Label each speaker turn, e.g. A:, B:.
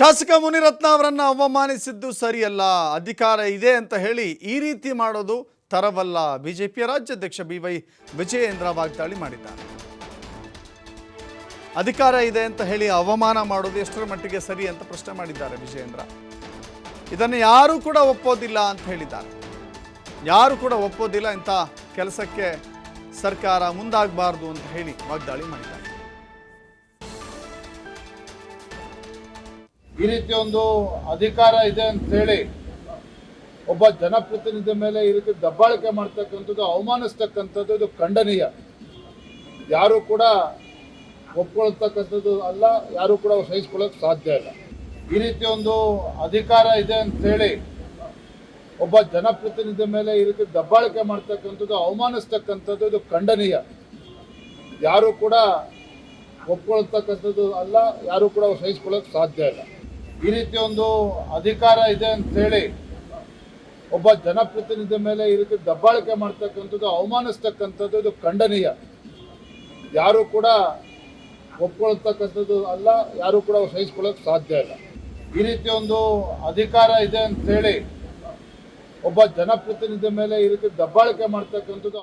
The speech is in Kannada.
A: ಶಾಸಕ ಮುನಿರತ್ನ ಅವರನ್ನು ಅವಮಾನಿಸಿದ್ದು ಸರಿಯಲ್ಲ, ಅಧಿಕಾರ ಇದೆ ಅಂತ ಹೇಳಿ ಈ ರೀತಿ ಮಾಡೋದು ತರವಲ್ಲ. ಬಿಜೆಪಿಯ ರಾಜ್ಯಾಧ್ಯಕ್ಷ ಬಿ ವೈ ವಿಜಯೇಂದ್ರ ವಾಗ್ದಾಳಿ ಮಾಡಿದ್ದಾರೆ. ಅಧಿಕಾರ ಇದೆ ಅಂತ ಹೇಳಿ ಅವಮಾನ ಮಾಡೋದು ಎಷ್ಟರ ಮಟ್ಟಿಗೆ ಸರಿ ಅಂತ ಪ್ರಶ್ನೆ ಮಾಡಿದ್ದಾರೆ ವಿಜಯೇಂದ್ರ. ಇದನ್ನು ಯಾರೂ ಕೂಡ ಒಪ್ಪೋದಿಲ್ಲ ಅಂತ ಹೇಳಿದ್ದಾರೆ. ಯಾರು ಕೂಡ ಒಪ್ಪೋದಿಲ್ಲ ಇಂಥ ಕೆಲಸಕ್ಕೆ ಸರ್ಕಾರ ಮುಂದಾಗಬಾರ್ದು ಅಂತ ಹೇಳಿ ವಾಗ್ದಾಳಿ ಮಾಡಿದ್ದಾರೆ.
B: ಈ ರೀತಿ ಒಂದು ಅಧಿಕಾರ ಇದೆ ಅಂತ ಹೇಳಿ ಒಬ್ಬ ಜನಪ್ರತಿನಿಧಿ ಮೇಲೆ ಈ ರೀತಿ ದಬ್ಬಾಳಿಕೆ ಮಾಡ್ತಕ್ಕಂಥದ್ದು, ಅವಮಾನಿಸ್ತಕ್ಕಂಥದ್ದು ಇದು ಖಂಡನೀಯ. ಯಾರು ಕೂಡ ಒಪ್ಕೊಳ್ತಕ್ಕಂಥದ್ದು ಅಲ್ಲ, ಯಾರು ಕೂಡ ಸಹಿಸ್ಕೊಳ್ಳೋಕೆ ಸಾಧ್ಯ ಇಲ್ಲ. ಈ ರೀತಿ ಒಂದು ಅಧಿಕಾರ ಇದೆ ಅಂತ ಹೇಳಿ ಒಬ್ಬ ಜನಪ್ರತಿನಿಧಿ ಮೇಲೆ ಈ ರೀತಿ ದಬ್ಬಾಳಿಕೆ ಮಾಡ್ತಕ್ಕಂಥದ್ದು, ಅವಮಾನಿಸ್ತಕ್ಕಂಥದ್ದು ಇದು ಖಂಡನೀಯ. ಯಾರು ಕೂಡ ಒಪ್ಕೊಳ್ತಕ್ಕಂಥದ್ದು ಅಲ್ಲ, ಯಾರು ಕೂಡ ಸಹಿಸ್ಕೊಳ್ಳೋಕೆ ಸಾಧ್ಯ ಇಲ್ಲ. ಈ ರೀತಿ ಒಂದು ಅಧಿಕಾರ ಇದೆ ಅಂತ ಹೇಳಿ ಒಬ್ಬ ಜನಪ್ರತಿನಿಧಿ ಮೇಲೆ ಈ ರೀತಿ ದಬ್ಬಾಳಿಕೆ ಮಾಡ್ತಕ್ಕಂಥದ್ದು, ಅವಮಾನಿಸ್ತಕ್ಕಂಥದ್ದು ಇದು ಖಂಡನೀಯ. ಯಾರು ಕೂಡ ಒಪ್ಕೊಳ್ತಕ್ಕಂಥದ್ದು ಅಲ್ಲ, ಯಾರು ಕೂಡ ಸಹಿಸ್ಕೊಳ್ಳೋಕೆ ಸಾಧ್ಯ ಇಲ್ಲ. ಈ ರೀತಿ ಒಂದು ಅಧಿಕಾರ ಇದೆ ಅಂತ ಹೇಳಿ ಒಬ್ಬ ಜನಪ್ರತಿನಿಧಿ ಮೇಲೆ ಈ ರೀತಿ ದಬ್ಬಾಳಿಕೆ ಮಾಡ್ತಕ್ಕಂಥದ್ದು